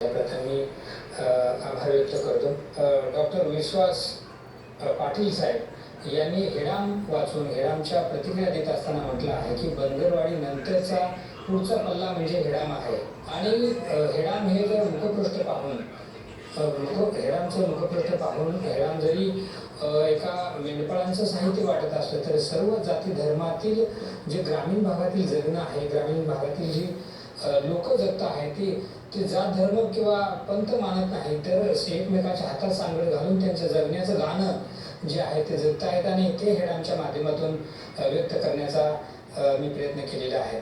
प्रथम मी आभार व्यक्त करतो. डॉक्टर विश्वास पाटील साहेब यांनी हेडाम वाचून हेडामच्या प्रतिक्रिया देत असताना म्हटलं आहे की बंदरवाडी नंतरचा पुढचा पल्ला म्हणजे हेडाम आहे. आणि हेडाम हे जर मुखपृष्ठ पाहून मुख हेडामचं मुखपृष्ठ पाहून हेडाम जरी एका मेंढपाळांचं साहित्य वाटत असलं तर सर्व जाती धर्मातील जे ग्रामीण भागातील जगणं आहे ग्रामीण भागातील जी लोक जगत आहे ती ते जात धर्म किंवा पंथ मानत नाही तर एकमेकाच्या हातात सांगड घालून त्यांचं जगण्याचं गाणं जे आहे ते जगत आहेत आणि ते हेडांच्या माध्यमातून व्यक्त करण्याचा मी प्रयत्न केलेला आहे.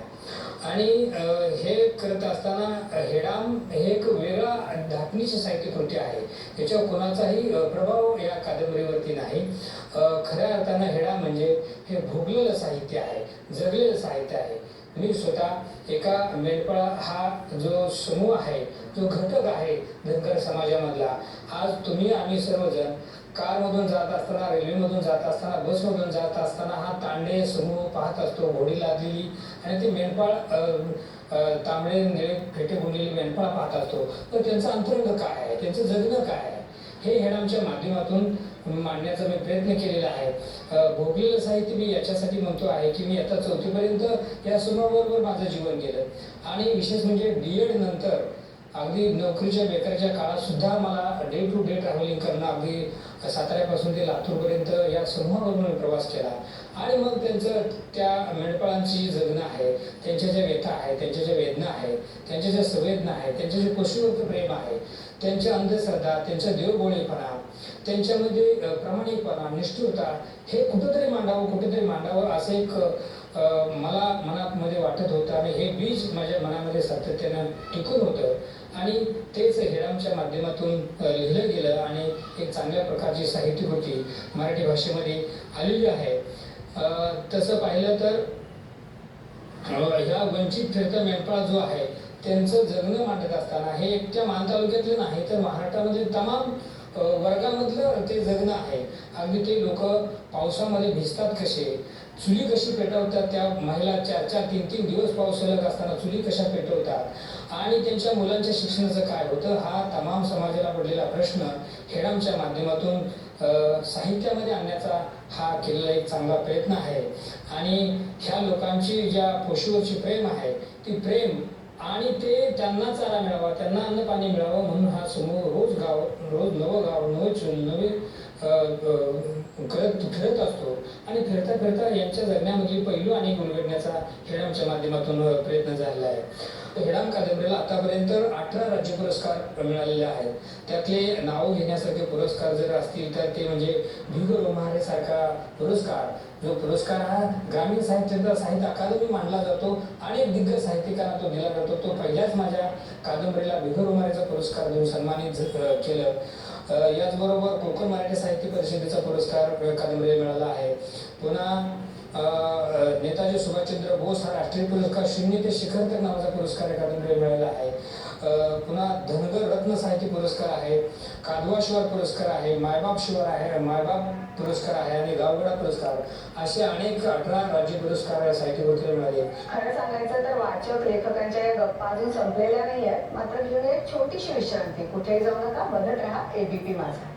आणि हे करत असताना हेडाम हे एक वेगळा धाटणीची साहित्य कृती आहे. याच्यावर कोणाचाही प्रभाव या कादंबरीवरती नाही. खऱ्या अर्थानं हेडाम म्हणजे हे भोगलेलं साहित्य आहे जगलेलं साहित्य आहे. मी स्वतः एका मेंढपाळ हा जो समूह आहे जो घटक आहे धनगर समाजामधला आज तुम्ही आम्ही सर्वजण कारमधून जात असताना रेल्वेमधून जात असताना बसमधून जात असताना हा तांडे समूह पाहत असतो घोडी लादलेली आणि ते मेंढपाळ तांबडे निळे फेटे गुंडलेली मेंढपाळ पाहत असतो. तर त्यांचं अंतरंग काय आहे? त्यांचं जगणं काय आहे? हे हेडामच्या माध्यमातून मांडण्याचा मी प्रयत्न केलेला आहे. भोगलेलं साहित्य मी याच्यासाठी म्हणतो आहे की मी आता चौथीपर्यंत या समूहाबरोबर माझं जीवन केलं आणि विशेष म्हणजे डी एड नंतर अगदी नोकरीच्या बेकरीच्या काळात सुद्धा मला डे टू डे ट्रॅव्हलिंग करणं अगदी साताऱ्यापासून ते लातूरपर्यंत या समूहाबरोबर मी प्रवास केला. आणि मग त्यांचं त्या मेंढपाळांची जगणं आहे त्यांच्या ज्या व्यथा आहेत त्यांच्या ज्या वेदना आहेत त्यांच्या ज्या संवेदना आहेत त्यांचे जे पशुवरचं प्रेम आहे त्यांच्या अंधश्रद्धा त्यांचा देवभोळेपणा त्यांच्यामध्ये प्रामाणिकपणा निष्ठुरता हे कुठंतरी मांडावं कुठेतरी मांडावं असं एक मला मनामध्ये वाटत होतं. आणि हे बीज माझ्या मनामध्ये सातत्यानं टिकून होतं. आणि तेच हेरामच्या माध्यमातून लिहिलं गेलं आणि एक चांगल्या प्रकारची साहित्य होती मराठी भाषेमध्ये आलेली आहे. तसं पाहिलं तर ह्या वंचित फिरता मेंढपाळ जो आहे त्यांचं जगणं मांडत असताना हे एकट्या मान तालुक्यातलं नाही तर महाराष्ट्रामध्ये तमाम वर्गामधलं ते जगणं आहे. आणि ते लोक पावसामध्ये भिजतात कसे? चुली कशी पेटवतात त्या महिला चार चार तीन तीन दिवस पाऊस सलग असताना चुली कशा पेटवतात? आणि त्यांच्या मुलांच्या शिक्षणाचं काय होतं? हा तमाम समाजाला पडलेला प्रश्न खेळांच्या माध्यमातून साहित्यामध्ये आणण्याचा हा केलेला एक चांगला प्रयत्न आहे. आणि ह्या लोकांची ज्या पशुवरची प्रेम आहे ती प्रेम आणि ते त्यांना चारा मिळावा त्यांना अन्न पाणी मिळावं म्हणून हा समूह रोज गाव रोज नवं गाव नवं चूल नवे करत फिरत असतो. आणि फिरता फिरता यांच्या जगण्यामधली पैलू आणि उलगडण्याचा हेडामच्या माध्यमातून प्रयत्न झालेला आहे. हेडाम कादंबरीला आतापर्यंत अठरा राज्य पुरस्कार मिळालेले आहेत. त्यातले नाव घेण्यासारखे पुरस्कार जर असतील तर ते म्हणजे भृग रोमारे सारखा पुरस्कार. जो पुरस्कार हा ग्रामीण साहित्याचा साहित्य अकादमी मानला जातो आणि दिग्गज साहित्यिकांना तो दिला जातो. तो पहिल्याच माझ्या कादंबरीला भृग रोमारेचा पुरस्कार देऊन सन्मानित केलं. याचबरोबर कोकण मराठी साहित्य परिषदेचा पुरस्कार कादंबरी मिळाला आहे. पुन्हा नेताजी सुभाषचंद्र बोस हा राष्ट्रीय पुरस्कार शून्य ते शिखर नावाचा पुरस्कार या कादंबरीला मिळाला आहे. पुन्हा धनगर रत्न साहित्य पुरस्कार आहे कादवा शिवार पुरस्कार आहे मायबाप शिवार आहे मायबाप पुरस्कार आहे आणि गावगडा पुरस्कार. असे अनेक अठरा राज्य पुरस्कार या साहित्यकृतीला मिळाले. खरं सांगायचं तर वाचक लेखकांच्या या गप्पा अजून संपलेल्या नाही आहेत मात्र घेऊन एक छोटीशी विश्रांती. कुठेही जाऊ नका बघत राहा एबीपी माझा.